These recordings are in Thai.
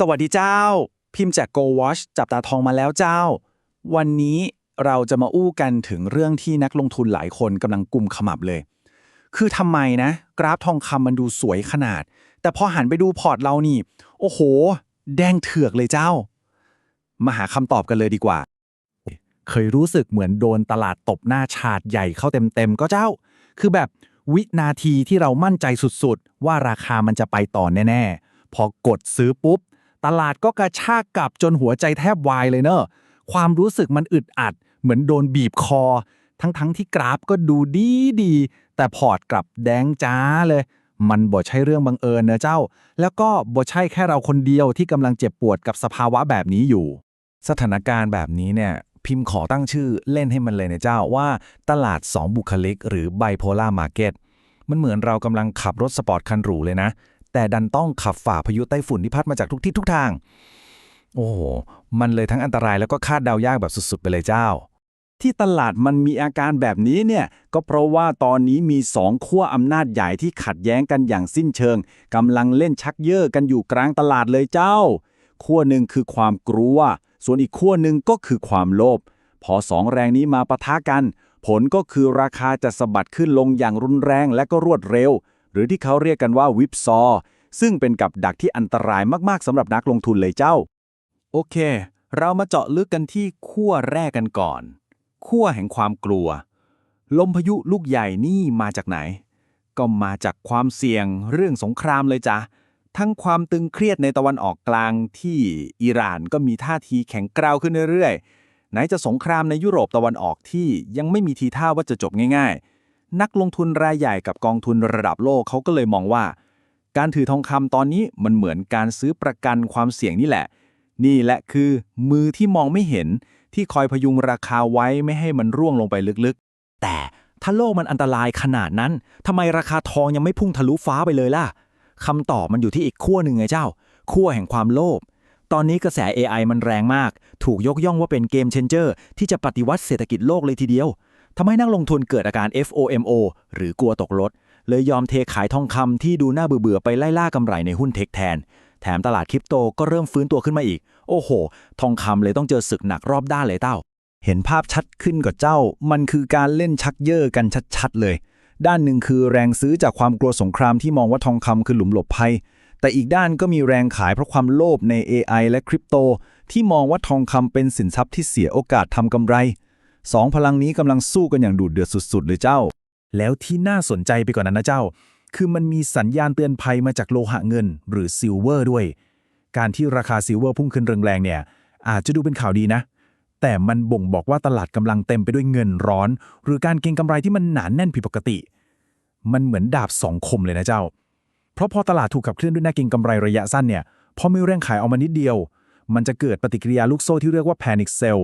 สวัสดีเจ้า พิมพ์จาก Go Watch จับตาทองมาแล้วเจ้า วันนี้เราจะมาอู้กันถึงเรื่องที่นักลงทุนหลายคนกำลังกุมขมับเลย คือทำไมนะ กราฟทองคำมันดูสวยขนาด แต่พอหันไปดูพอร์ตเรานี่ โอ้โห แดงเถือกเลยเจ้า มาหาคำตอบกันเลยดีกว่า เคยรู้สึกเหมือนโดนตลาดตบหน้าฉาดใหญ่เข้าเต็มๆก็เจ้า คือแบบวินาทีที่เรามั่นใจสุดๆ ว่าราคามันจะไปต่อแน่ๆ พอกดซื้อปุ๊บ ตลาดก็กระชากกลับจนหัวใจแทบวายเลยเนอะความรู้สึกมันอึดอัด เหมือนโดนบีบคอ ทั้งๆที่กราฟก็ดูดีดีๆแต่พอร์ตกลับแดงจ้าเลย มันบ่ใช่เรื่องบังเอิญเนอะเจ้า แล้วก็บ่ใช่แค่เราคนเดียวที่กำลังเจ็บปวดกับสภาวะแบบนี้อยู่ สถานการณ์แบบนี้เนี่ยพิมพ์ขอตั้งชื่อเล่นให้มันเลยนะเจ้าว่าตลาด 2 บุคลิก หรือ bipolar market มันเหมือนเรากำลังขับรถสปอร์ตคันหรูเลยนะ แต่ดันต้องขับฝ่าพายุไต้ฝุ่นที่พัดมาจากทุกทิศทุกทาง โอ้โห มันเลยทั้งอันตรายแล้วก็คาดเดายากแบบสุดๆ ไปเลยเจ้า ที่ตลาดมันมีอาการแบบนี้เนี่ย ก็เพราะว่าตอนนี้มีสองขั้วอำนาจใหญ่ที่ขัดแย้งกันอย่างสิ้นเชิงกำลังเล่นชักเย่อกันอยู่กลางตลาดเลยเจ้า ขั้วหนึ่งคือความกลัว ส่วนอีกขั้วหนึ่งก็คือความโลภ พอสองแรงนี้มาปะทะกัน ผลก็คือราคาจะสะบัดขึ้นลงอย่างรุนแรงและก็รวดเร็ว หรือที่เขาเรียกกันว่าวิปซอ ซึ่งเป็นกับดักที่อันตรายมากๆสำหรับนักลงทุนเลยเจ้า โอเค เรามาเจาะลึกกันที่ขั้วแรกกันก่อน ขั้วแห่งความกลัว ลมพายุลูกใหญ่นี่มาจากไหน ก็มาจากความเสี่ยงเรื่องสงครามเลยจ้ะทั้งความตึงเครียดในตะวันออกกลางที่อิหร่านก็มีท่าทีแข็งกร้าวขึ้นเรื่อยๆ ไหนจะสงครามในยุโรปตะวันออกที่ยังไม่มีทีท่าว่าจะจบง่ายๆ นักลงทุนรายใหญ่กับกองทุนระดับโลกเขาก็เลยมองว่า การถือทองคำตอนนี้มันเหมือนการซื้อประกันความเสี่ยงนี่แหละ นี่แหละคือมือที่มองไม่เห็นที่คอยพยุงราคาไว้ไม่ให้มันร่วงลงไปลึกๆ แต่ถ้าโลกมันอันตรายขนาดนั้นทำไมราคาทองยังไม่พุ่งทะลุฟ้าไปเลยล่ะคำตอบมันอยู่ที่อีกขั้วหนึ่งไงเจ้าขั้วแห่งความโลภตอนนี้กระแส AI มันแรงมาก ถูกยกย่องว่าเป็นเกมเชนเจอร์ที่จะปฏิวัติเศรษฐกิจโลกเลยทีเดียว ทำให้นักลงทุนเกิดอาการ FOMO หรือกลัวตกรถ เลยยอมเทขายทองคำที่ดูน่าเบื่อๆไปไล่ล่ากำไรในหุ้นเทคแทน แถมตลาดคริปโตก็เริ่มฟื้นตัวขึ้นมาอีก โอ้โห ทองคำเลยต้องเจอศึกหนักรอบด้านเลยเต้า เห็นภาพชัดขึ้นกับเจ้า มันคือการเล่นชักเย่อกันชัดๆเลย ด้านหนึ่งคือแรงซื้อจากความกลัวสงครามที่มองว่าทองคำคือหลุมหลบภัย แต่อีกด้านก็มีแรงขายเพราะความโลภใน AI และคริปโตที่มองว่าทองคำเป็นสินทรัพย์ที่เสียโอกาสทำกำไร สองพลังนี้กำลังสู้กันอย่างดุเดือดสุดๆเลยเจ้า แล้วที่น่าสนใจไปกว่านั้นนะเจ้า คือมันมีสัญญาณเตือนภัยมาจากโลหะเงิน หรือซิลเวอร์ด้วย การที่ราคาซิลเวอร์พุ่งขึ้นแรงๆเนี่ย อาจจะดูเป็นข่าวดีนะ แต่มันบ่งบอกว่าตลาดกำลังเต็มไปด้วยเงินร้อน หรือการเก็งกำไรที่มันหนานแน่นผิดปกติ มันเหมือนดาบสองคมเลยนะเจ้า เพราะพอตลาดถูกขับเคลื่อนด้วยนักเก็งกำไรระยะสั้นเนี่ยพอมีแรงขายออกมานิดเดียว มันจะเกิดปฏิกิริยาลูกโซ่ที่เรียกว่า panic sell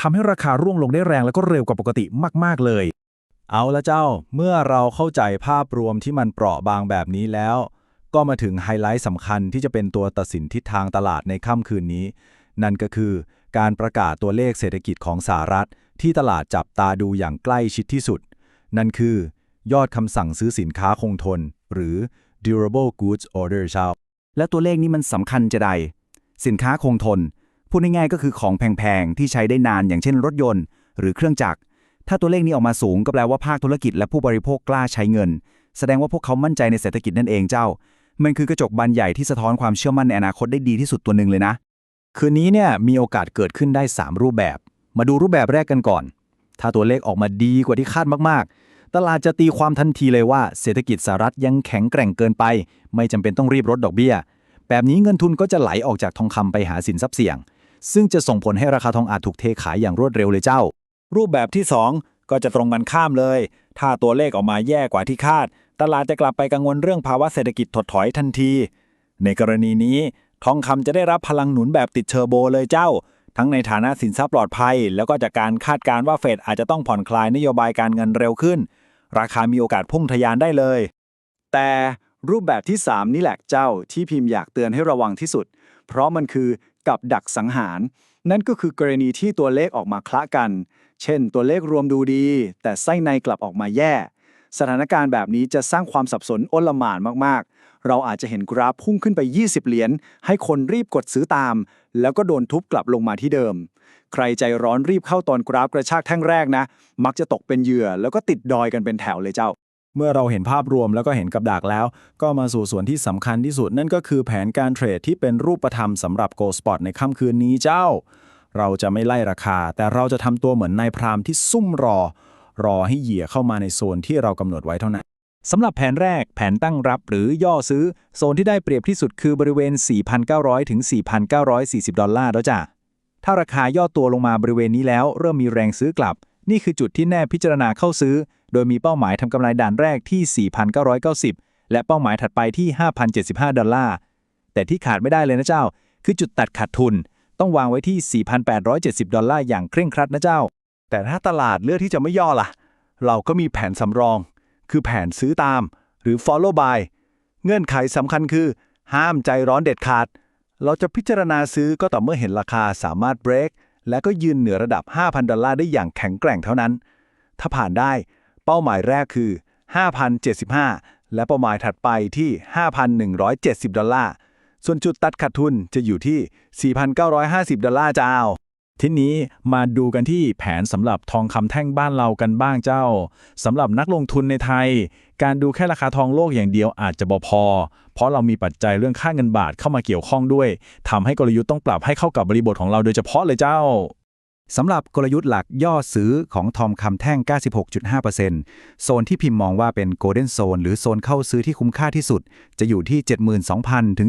ทำให้ราคาร่วงลงได้แรงแล้วก็เร็วกว่าปกติมากๆเลย เอาละเจ้า เมื่อเราเข้าใจภาพรวมที่มันเปราะบางแบบนี้แล้ว ก็มาถึงไฮไลท์สำคัญที่จะเป็นตัวตัดสินทิศทางตลาดในค่ำคืนนี้ นั่นก็คือการประกาศตัวเลขเศรษฐกิจของสหรัฐ ที่ตลาดจับตาดูอย่างใกล้ชิดที่สุด นั่นคือ ยอดคำสั่งซื้อสินค้าคงทน หรือ durable goods order ช้าและตัวเลขนี้มันสำคัญจะใด สินค้าคงทน พูดง่ายๆก็คือของแพงๆ ที่ใช้ได้นานอย่างเช่นรถยนต์ หรือเครื่องจักร ถ้าตัวเลขนี้ออกมาสูงก็แปลว่าภาคธุรกิจและผู้บริโภคกล้าใช้เงิน แสดงว่าพวกเขามั่นใจในเศรษฐกิจนั่นเองเจ้า มันคือกระจกบานใหญ่ที่สะท้อนความเชื่อมั่นในอนาคตได้ดีที่สุดตัวหนึ่งเลยนะ คืนนี้เนี่ยมีโอกาสเกิดขึ้นได้ 3 รูปแบบ มาดูรูปแบบแรกกันก่อน ถ้าตัวเลขออกมาดีกว่าที่คาดมากๆ ตลาดจะตีความทันทีเลยว่าเศรษฐกิจสหรัฐยังแข็งแกร่งเกินไป ไม่จำเป็นต้องรีบลดดอกเบี้ย แบบนี้เงินทุนก็จะไหลออกจากทองคำไปหาสินทรัพย์เสี่ยง ซึ่งจะส่งผลให้ราคาทองอาจถูกเทขายอย่างรวดเร็วเลยเจ้า รูปแบบที่ 2 ก็จะตรงกันข้ามเลย ถ้าตัวเลขออกมาแย่กว่าที่คาด ตลาดจะกลับไปกังวลเรื่องภาวะเศรษฐกิจถดถอยทันที ในกรณีนี้ ทองคำจะได้รับพลังหนุนแบบติดเทอร์โบเลยเจ้า ทั้งในฐานะสินทรัพย์ปลอดภัย แล้วก็จากการคาดการณ์ว่าเฟดอาจจะต้องผ่อนคลายนโยบายการเงินเร็วขึ้น ราคามีโอกาสพุ่งทะยานได้เลย แต่รูปแบบที่ 3 นี่แหละเจ้าที่พิมพ์อยากเตือนให้ระวังที่สุด เพราะมันคือ กับดักสังหาร นั่นก็คือกรณีที่ตัวเลขออกมาคละกัน เช่น ตัวเลขรวมดูดี แต่ไส้ในกลับออกมาแย่ สถานการณ์แบบนี้จะสร้างความสับสนอ้นละหม่านมากๆ เราอาจจะเห็นกราฟพุ่งขึ้นไป 20 เหรียญให้คนรีบกดซื้อตาม แล้วก็โดนทุบกลับลงมาที่เดิม ใครใจร้อนรีบเข้าตอนกราฟกระชากแท่งแรกนะ มักจะตกเป็นเหยื่อแล้วก็ติดดอยกันเป็นแถวเลยเจ้า เมื่อเราเห็นภาพรวมแล้วก็เห็นกับดักแล้ว ก็มาสู่ส่วนที่สำคัญที่สุด นั่นก็คือแผนการเทรดที่เป็นรูปธรรมสำหรับ Go Spot ในค่ำคืนนี้เจ้า เราจะไม่ไล่ราคา แต่เราจะทำตัวเหมือนนายพรามที่ซุ่มรอ รอให้เหยื่อเข้ามาในโซนที่เรากำหนดไว้เท่านั้นสำหรับแผนแรกแผนตั้งรับหรือย่อซื้อ โซนที่ได้เปรียบที่สุดคือบริเวณ 4,900 ถึง 4,940 ดอลลาร์แล้วจ้ะถ้าราคาย่อตัวลงมาบริเวณนี้แล้ว เริ่มมีแรงซื้อกลับ นี่คือจุดที่แน่พิจารณาเข้าซื้อ โดยมีเป้าหมายทำกำไรด่านแรกที่ 4,990 และเป้าหมายถัดไปที่ 5,075 ดอลลาร์ แต่ที่ขาดไม่ได้เลยนะเจ้า คือจุดตัดขาดทุน ต้องวางไว้ที่ 4,870 ดอลลาร์อย่างเคร่งครัดนะเจ้า แต่ถ้าตลาดเลือกที่จะไม่ย่อล่ะ เราก็มีแผนสำรอง คือแผนซื้อตาม หรือ follow by เงื่อนไขสำคัญคือ ห้ามใจร้อนเด็ดขาด เราจะพิจารณาซื้อก็ต่อเมื่อเห็นราคาสามารถเบรก และก็ยืนเหนือระดับ 5,000 ดอลลาร์ได้อย่างแข็งแกร่งเท่านั้น ถ้าผ่านได้ เป้าหมายแรกคือ 5,075 และเป้าหมายถัดไปที่ 5,170 ดอลลาร์ ส่วนจุดตัดขาดทุนจะอยู่ที่ 4,950 ดอลลาร์จ้าว ทีนี้มาดูกันที่แผนสำหรับทองคำแท่งบ้านเรากันบ้างเจ้าสำหรับนักลงทุนในไทย การดูแค่ราคาทองโลกอย่างเดียวอาจจะบ่พอ เพราะเรามีปัจจัยเรื่องค่าเงินบาทเข้ามาเกี่ยวข้องด้วยทำให้กลยุทธ์ต้องปรับให้เข้ากับบริบทของเราโดยเฉพาะเลยเจ้า สำหรับกลยุทธ์หลักย่อซื้อของทองคำแท่ง 96.5%โซนที่พิมพ์มองว่าเป็น Golden Zone หรือโซนเข้าซื้อที่คุ้มค่าที่สุด จะอยู่ที่ 72,000 ถึง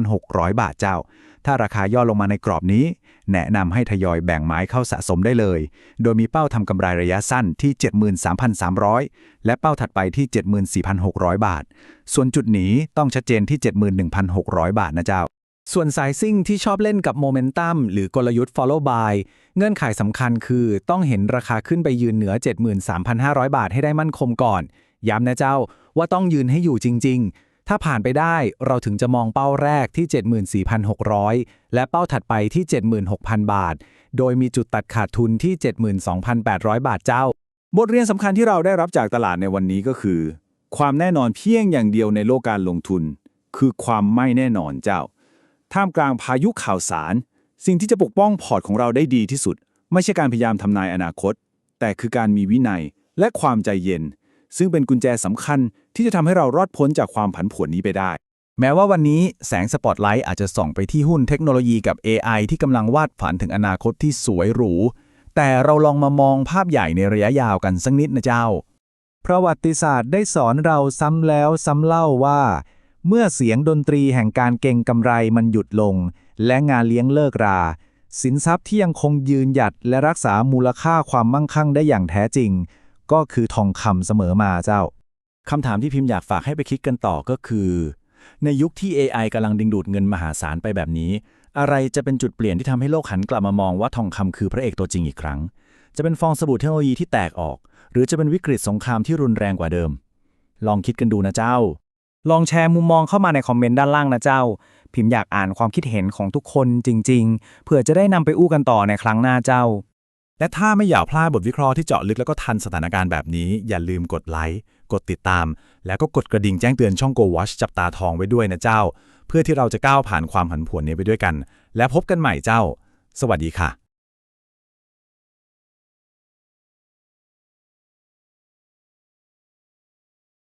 72,600 บาทเจ้า ถ้าราคาย่อลงมาในกรอบนี้ แนะนำให้ทยอยแบ่งไม้เข้าสะสมได้เลย โดยมีเป้าทำกำไรระยะสั้นที่ 73,300 และเป้าถัดไปที่ 74,600 บาท ส่วนจุดหนีต้องชัดเจนที่ 71,600 บาทนะเจ้า ส่วนสายซิ่งที่ชอบเล่นกับโมเมนตัมหรือกลยุทธ์ follow by เงื่อนไขสำคัญคือต้องเห็นราคาขึ้นไปยืนเหนือ 73,500 บาทให้ได้มั่นคงก่อน ย้ำนะเจ้าว่าต้องยืนให้อยู่จริง ๆ ถ้าผ่านไปได้เราถึงจะมองเป้าแรกที่ 74,600 และเป้าถัดไปที่ 76,000 บาท โดยมีจุดตัดขาดทุนที่ 72,800 บาทเจ้า บทเรียนสำคัญที่เราได้รับจากตลาดในวันนี้ก็คือ ความแน่นอนเพียงอย่างเดียวในโลกการลงทุน คือความไม่แน่นอนเจ้า ท่ามกลางพายุข่าวสาร สิ่งที่จะปกป้องพอร์ตของเราได้ดีที่สุด ไม่ใช่การพยายามทำนายอนาคต แต่คือการมีวินัยและความใจเย็น ซึ่งเป็นกุญแจสำคัญที่จะทำให้เรารอดพ้นจากความผันผวนนี้ไปได้ แม้ว่าวันนี้แสงสปอตไลท์อาจจะส่องไปที่หุ้นเทคโนโลยีกับ AI ที่กำลังวาดฝันถึงอนาคตที่สวยหรู แต่เราลองมามองภาพใหญ่ในระยะยาวกันสักนิดนะเจ้า ประวัติศาสตร์ได้สอนเราซ้ำแล้วซ้ำเล่าว่า เมื่อเสียงดนตรีแห่งการเก่งกำไรมันหยุดลง และงานเลี้ยงเลิกรา สินทรัพย์ที่ยังคงยืนหยัดและรักษามูลค่าความมั่งคั่งได้อย่างแท้จริง ก็คือทองคำเสมอมาเจ้าคำถามที่พิมพ์อยากฝากให้ไปคิดกันต่อก็คือ ในยุคที่ AI กำลังดึงดูดเงินมหาศาลไปแบบนี้ อะไรจะเป็นจุดเปลี่ยนที่ทำให้โลกหันกลับมามองว่าทองคำคือพระเอกตัวจริงอีกครั้ง จะเป็นฟองสบู่เทคโนโลยีที่แตกออก หรือจะเป็นวิกฤตสงครามที่รุนแรงกว่าเดิม ลองคิดกันดูนะเจ้า ลองแชร์มุมมองเข้ามาในคอมเมนต์ด้านล่างนะเจ้า พิมพ์อยากอ่านความคิดเห็นของทุกคนจริง ๆเพื่อจะได้นำไปอู้กันต่อในครั้งหน้าเจ้า และถ้าไม่อยากพลาดบทวิเคราะห์ที่เจาะลึกแล้วก็ทันสถานการณ์แบบนี้ อย่าลืมกดไลค์ กดติดตาม แล้วก็กดกระดิ่งแจ้งเตือนช่อง Go Watch จับตาทองไว้ด้วยนะเจ้า เพื่อที่เราจะก้าวผ่านความผันผวนนี้ไปด้วยกัน และพบกันใหม่เจ้า สวัสดีค่ะ